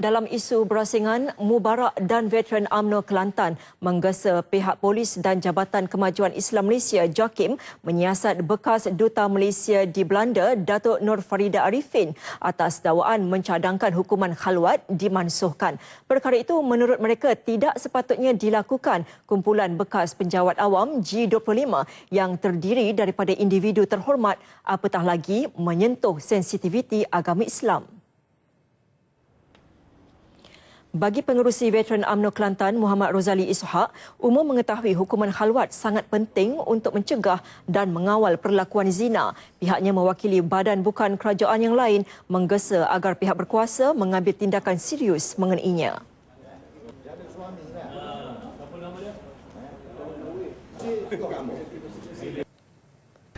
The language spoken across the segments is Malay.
Dalam isu berasingan, Mubarak dan veteran UMNO Kelantan menggesa pihak polis dan Jabatan Kemajuan Islam Malaysia JAKIM menyiasat bekas Duta Malaysia di Belanda Datuk Nur Farida Arifin atas dakwaan mencadangkan hukuman khalwat dimansuhkan. Perkara itu menurut mereka tidak sepatutnya dilakukan kumpulan bekas penjawat awam G25 yang terdiri daripada individu terhormat apatah lagi menyentuh sensitiviti agama Islam. Bagi pengerusi veteran UMNO Kelantan Muhammad Rozali Ishak, umum mengetahui hukuman khalwat sangat penting untuk mencegah dan mengawal perlakuan zina. Pihaknya mewakili badan bukan kerajaan yang lain menggesa agar pihak berkuasa mengambil tindakan serius mengenainya.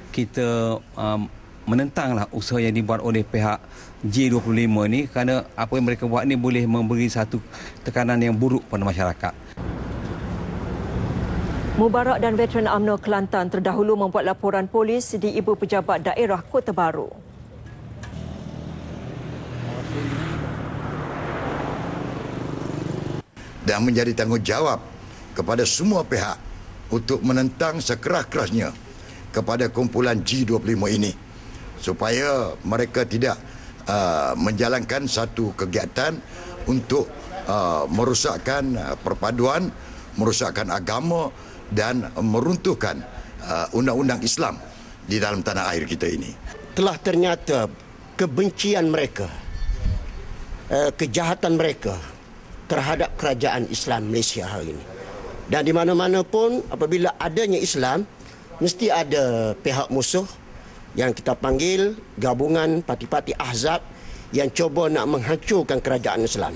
Kita um, menentanglah usaha yang dibuat oleh pihak G25 ni kerana apa yang mereka buat ni boleh memberi satu tekanan yang buruk pada masyarakat. Mubarak dan veteran UMNO Kelantan terdahulu membuat laporan polis di Ibu Pejabat Daerah Kota Baru. Dan menjadi tanggungjawab kepada semua pihak untuk menentang sekeras-kerasnya kepada kumpulan G25 ini supaya mereka tidak uh, menjalankan satu kegiatan untuk uh, merosakkan uh, perpaduan, merosakkan agama dan meruntuhkan uh, undang-undang Islam di dalam tanah air kita ini. Telah ternyata kebencian mereka, uh, kejahatan mereka terhadap kerajaan Islam Malaysia hari ini. Dan di mana-mana pun apabila adanya Islam, mesti ada pihak musuh yang kita panggil gabungan parti-parti ahzab yang cuba nak menghancurkan kerajaan Islam.